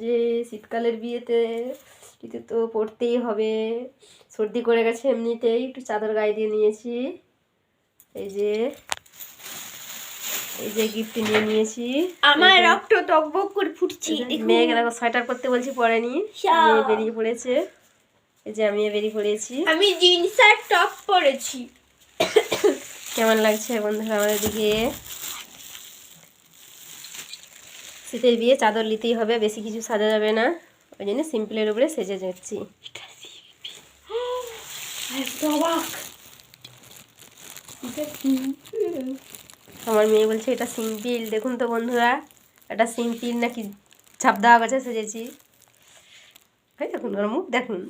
যে শীতকালের বিয়েতে এতে তো পড়তেই হবে। সর্দি করে গেছে এমনিতেই একটু চাদর গায়ে দিয়ে নিয়েছি। এই যে এই যে গিফট নিয়ে নিয়েছি। আমার রক্ত টকবক করে ফুটছে। মেয়েকে দেখো সোয়েটার পরতে বলছি পরেনি। মেয়ে বেরিয়ে পড়েছে। এই যে আমি বেরিয়ে পড়েছি। আমি জিন্স আর টপ পরেছি। কেমন লাগছে বন্ধুরা আমাদের দিকে? শীতের বিয়ে চাদর নিতেই হবে বেশি কিছু সাজা যাবে না। ওই জন্য সিম্পলের উপরে সেজে যাচ্ছি। আমার মেয়ে বলছে এটা সিম্পল। দেখুন তো বন্ধুরা এটা সিম্পল নাকি ছাপ দেওয়া গেছে সেজেছি দেখুন ওর মুখ দেখুন।